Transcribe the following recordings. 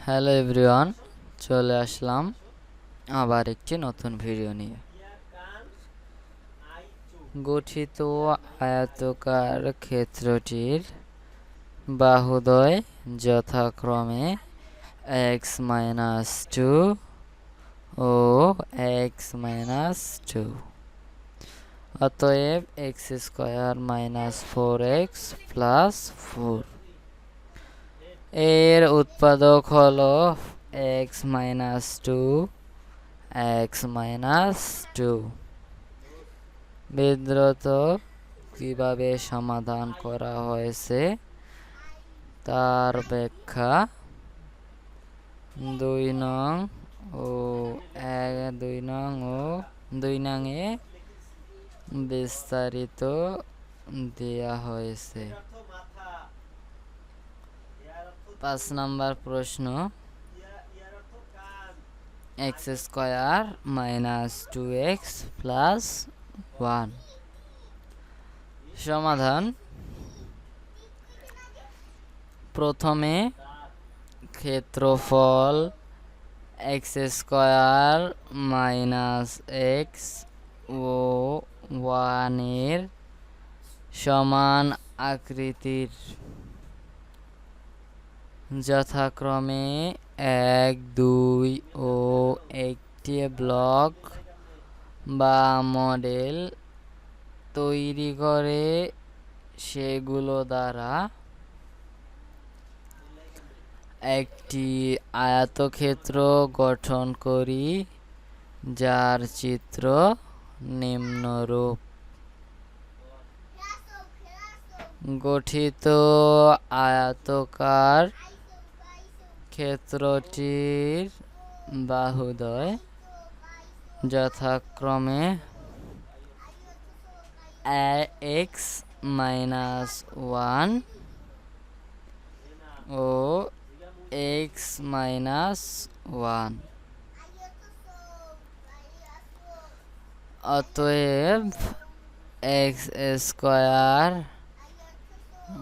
Hello everyone চলে আসলাম আবার একটি নতুন ভিডিও নিয়ে। গঠিত আয়তকার ক্ষেত্রটির বাহুদয় যথাক্রমে এক্স মাইনাস টু ও এক্স মাইনাস টু অতএব x square minus four x plus four এর উৎপাদক হলো x minus two x minus two বিদ্রত কীভাবে সমাধান করা হয়েছে? তার ব্যাখ্যা দুই নং ও এক, দুই নং ও দুই নংয়ে বিস্তারিত দেয়া হয়েছে। পাঁচ নাম্বার প্রশ্ন। X square minus two x plus one. সমাধান। প্রথমে ক্ষেত্রফল এক্স স্কোয়ার মাইনাস এক্স ও ওয়ানের সমান আকৃতির যথাক্রমে এক, দুই ও একটি ব্লক বা মডেল তৈরি করে সেগুলো দ্বারা একটি আয়তক্ষেত্র গঠন করি, যার চিত্র নিম্নরূপ। গঠিত আয়তকার ক্ষেত্রটির বাহুদয় যথাক্রমে এক্স মাইনাস ওয়ান ও এক্স মাইনাস ওয়ান অতএব x square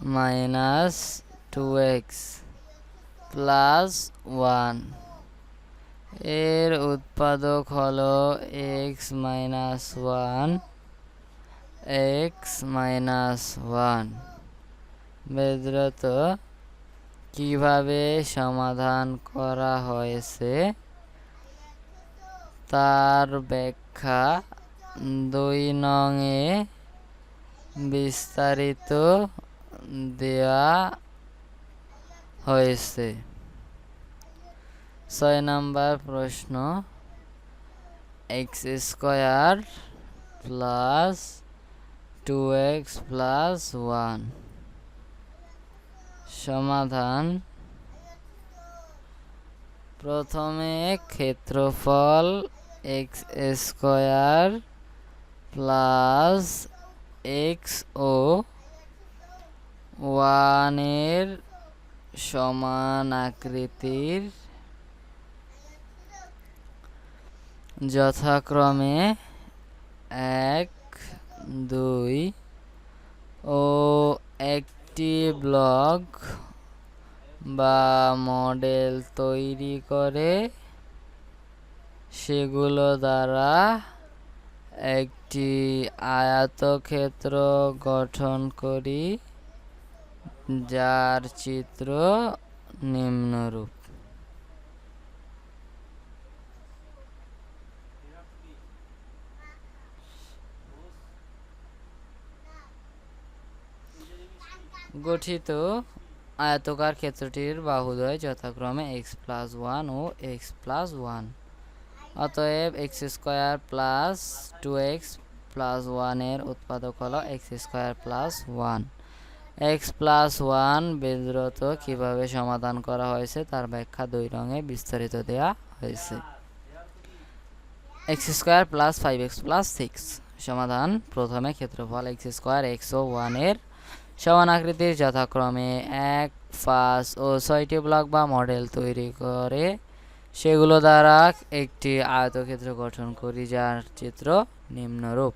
minus two x plus one. এর উৎপাদক হলো x minus one, x minus one. বেদ্রত, কীভাবে সমাধান করা হয়েছে? তার ব্যাখ্যা দুই নংয়ে বিস্তারিত দেয়া হয়েছে। ছয় নাম্বার প্রশ্ন, x square plus two x plus one. সমাধান। প্রথমে ক্ষেত্রফল এক্স স্কোয়ার প্লাস এক্স ও ওয়ানের সমান আকৃতির যথাক্রমে এক, দুই ও একটি ব্লক বা মডেল তৈরি করে সেগুলো দ্বারা একটি আয়তক্ষেত্র গঠন করি। যার চিত্র নিম্নরূপ। গঠিত আয়তকার ক্ষেত্রটির বাহুদ্বয় যথাক্রমে এক্স প্লাস ওয়ান ও এক্স প্লাস ওয়ান অতএব x square plus two x plus ওয়ানের উৎপাদক হলো x square plus one x plus one বেদরত কীভাবে সমাধান করা হয়েছে তার ব্যাখ্যা দুই রঙে বিস্তারিত দেওয়া হয়েছে। X square plus five x plus six সমাধান। প্রথমে ক্ষেত্রফল এক্স স্কোয়ার এক্স ওয়ানের সমান আকৃতির যথাক্রমে এক, পাঁচ ও ছয়টি ব্লক বা মডেল তৈরি করে সেগুলো দ্বারা একটি আয়তক্ষেত্র গঠন করি, যার চিত্র নিম্নরূপ।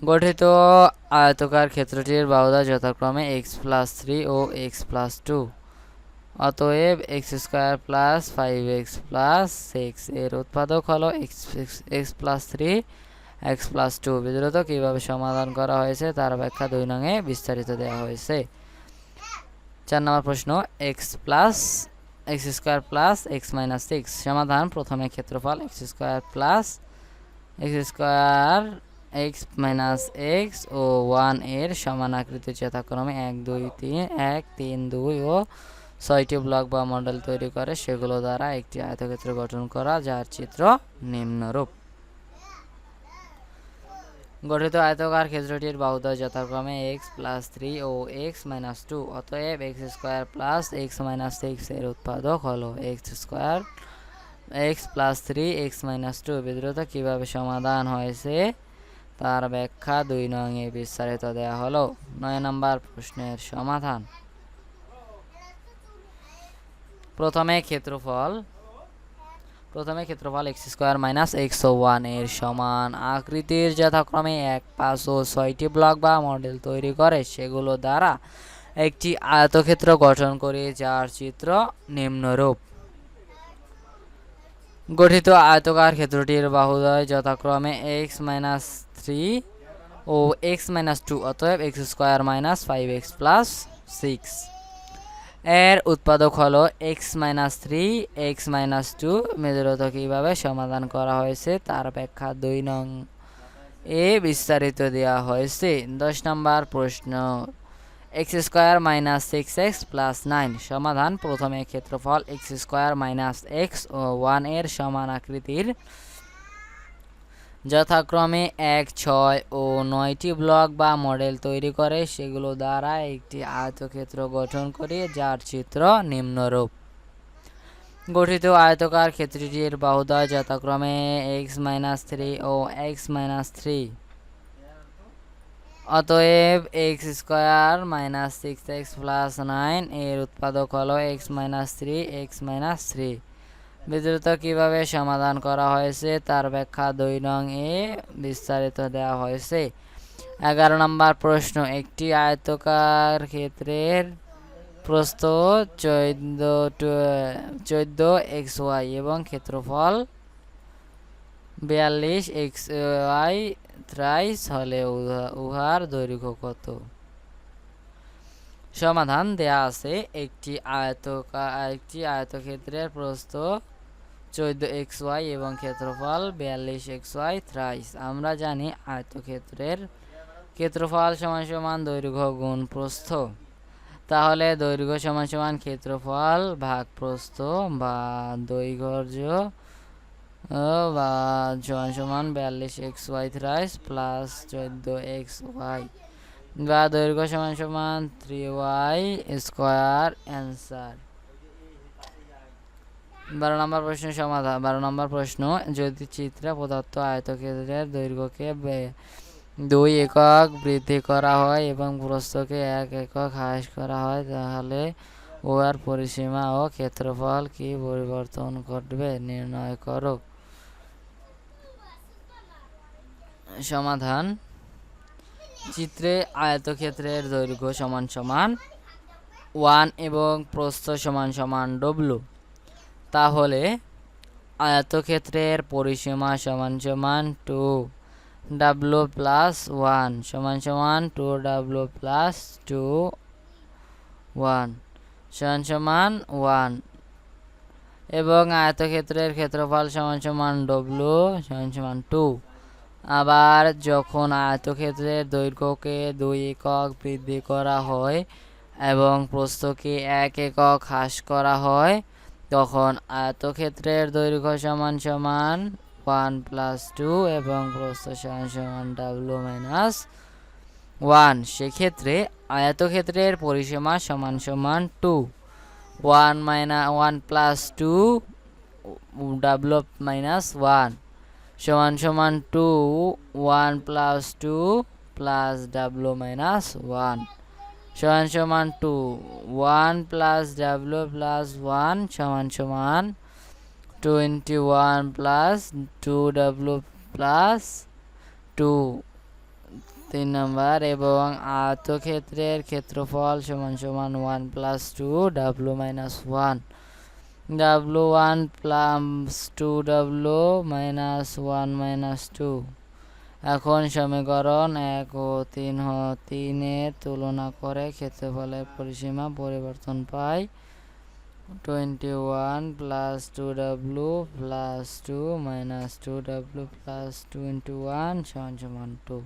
গঠিত, আয়তকার ক্ষেত্রটির বাহুদা যথাক্রমে এক্স প্লাস থ্রি ও এক্স প্লাস টু অতএব x square plus five x plus six এর উৎপাদক হলো x x plus three x plus two বিদ্রুত কীভাবে সমাধান করা হয়েছে তার ব্যাখ্যা দুই নঙে বিস্তারিত দেওয়া হয়েছে। চার নম্বর প্রশ্ন x plus x square plus x minus six সমাধান, প্রথমে ক্ষেত্রফল x square plus x square x minus x ও ওয়ানের সমান আকৃতি যথাক্রমে এক, দুই, তিন, এক, তিন, দুই ও ছয়টি ব্লক বা মডেল তৈরি করে। সেগুলো দ্বারা একটি আয়তক্ষেত্র গঠন করা যার চিত্র নিম্নরূপ। গঠিত আয়তকার ক্ষেত্রটির বাহুদয় যথাক্রমে এক্স প্লাস থ্রি ও এক্স মাইনাস টু। অতএব x square plus x minus six এর উৎপাদক হলো x square x plus three x minus two. বিদ্রুত কীভাবে সমাধান হয়েছে? তার ব্যাখ্যা দুই নং এ বিস্তারিত দেওয়া হলো। নয় নম্বর প্রশ্নের সমাধান। প্রথমে ক্ষেত্রফল প্রথমে ক্ষেত্রফল এক্স স্কোয়ার মাইনাস এক্স ওয়ানের সমান। আকৃতির যথাক্রমে এক, পাঁচ ও ছয়টি ব্লক বা মডেল তৈরি করে, সেগুলো দ্বারা একটি আয়তক্ষেত্র গঠন করে, যার চিত্র নিম্নরূপ। গঠিত আয়তকার ক্ষেত্রটির বাহুদয় যথাক্রমে এক্স মাইনাস থ্রি ও এক্স মাইনাস টু অতএব x square minus five x plus six এর উৎপাদক হলো x minus three x minus two মেজরত কীভাবে সমাধান করা হয়েছে? তার ব্যাখ্যা দুই নং। এ বিস্তারিত দেওয়া হয়েছে। দশ নম্বর প্রশ্ন। X square minus six x plus nine সমাধান। প্রথমে ক্ষেত্রফল এক্স স্কোয়ার মাইনাস এক্স ও ওয়ানের সমান আকৃতির। যথাক্রমে এক, ছয় ও নয়টি ব্লক বা মডেল তৈরি করে, সেগুলো দ্বারা একটি আয়তক্ষেত্র গঠন করে, যার চিত্র নিম্নরূপ। গঠিত আয়তকার ক্ষেত্রটির বাহুদয় যথাক্রমে এক্স মাইনাস থ্রি ও এক্স মাইনাস থ্রি অতএব x square minus six x plus nine এর উৎপাদক হলো x minus three x minus three বিদ্রুত কীভাবে সমাধান করা হয়েছে? তার ব্যাখ্যা দুই নং এ বিস্তারিত দেওয়া হয়েছে। এগারো নম্বর প্রশ্ন, একটি আয়তকার ক্ষেত্রের প্রস্থ চোদ্দ চোদ্দ এক্স ওয়াই এবং ক্ষেত্রফল বিয়াল্লিশ এক্স ওয়াই থ্রাইস হলে উহার দৈর্ঘ্য কত? সমাধান দেয়া আছে একটি আয়তকা, একটি আয়তক্ষেত্রের প্রস্থ চোদ্দ এক্স ওয়াই এবং ক্ষেত্রফল বিয়াল্লিশ এক্স ওয়াই থ্রাইস আমরা জানি আয়তক্ষেত্রের ক্ষেত্রফল সমান সমান দৈর্ঘ্য গুণ প্রস্থ। তাহলে দৈর্ঘ্য সমান সমান ক্ষেত্রফল ভাগ প্রস্থ বা দৈর্ঘ্য বা, সমান সমান বিয়াল্লিশ এক্স ওয়াই থ্রাইস প্লাস চোদ্দ এক্স ওয়াই। বা, দৈর্ঘ্য সমান সমান থ্রি ওয়াই স্কোয়ার অ্যান্সার। বারো নম্বর প্রশ্ন সমাধান, বারো নম্বর প্রশ্ন, যদি চিত্রে প্রদত্ত আয়তক্ষেত্রের দৈর্ঘ্যকে দুই একক বৃদ্ধি করা হয় এবং প্রস্থকে এক একক হ্রাস করা হয়, তাহলে উহার পরিসীমা ও ক্ষেত্রফল কি পরিবর্তন ঘটবে, নির্ণয় করো। সমাধান। চিত্রে আয়তক্ষেত্রের দৈর্ঘ্য সমান সমান ওয়ান এবং প্রস্থ সমান সমান ডব্লু। তাহলে আয়তক্ষেত্রের পরিসীমা সমান সমান টু ডাব্লু প্লাস ওয়ান সমান সমান two W plus two one সমান সমান ওয়ান। এবং আয়তক্ষেত্রের ক্ষেত্রফল সমান সমান ডব্লু সমান সমান টু। আবার যখন আয়তক্ষেত্রের দৈর্ঘ্যকে দুই একক বৃদ্ধি করা হয় এবং প্রস্থকে এক একক হ্রাস করা হয়, তখন আয়তক্ষেত্রের দৈর্ঘ্য সমান সমান ওয়ান প্লাস টু এবং প্রস্থ সমান সমান ডাব্লু মাইনাস ওয়ান সেক্ষেত্রে আয়তক্ষেত্রের পরিসীমা সমান সমান two one minus one plus two W minus one সমান সমান two one plus two plus W minus one সমান সমান two one plus W plus one সমান সমান twenty one plus two W plus two তিন নাম্বার, এবং আয়তক্ষেত্রের ক্ষেত্রফল সমান সমান one plus two W minus one W one plus two W minus one minus two এখন সমীকরণ এক ও তিন হ, তিনের তুলনা করে ক্ষেত্রফলের পরিসীমা পরিবর্তন পাই। Twenty one plus two W plus two minus two W plus twenty one সমান সমান টু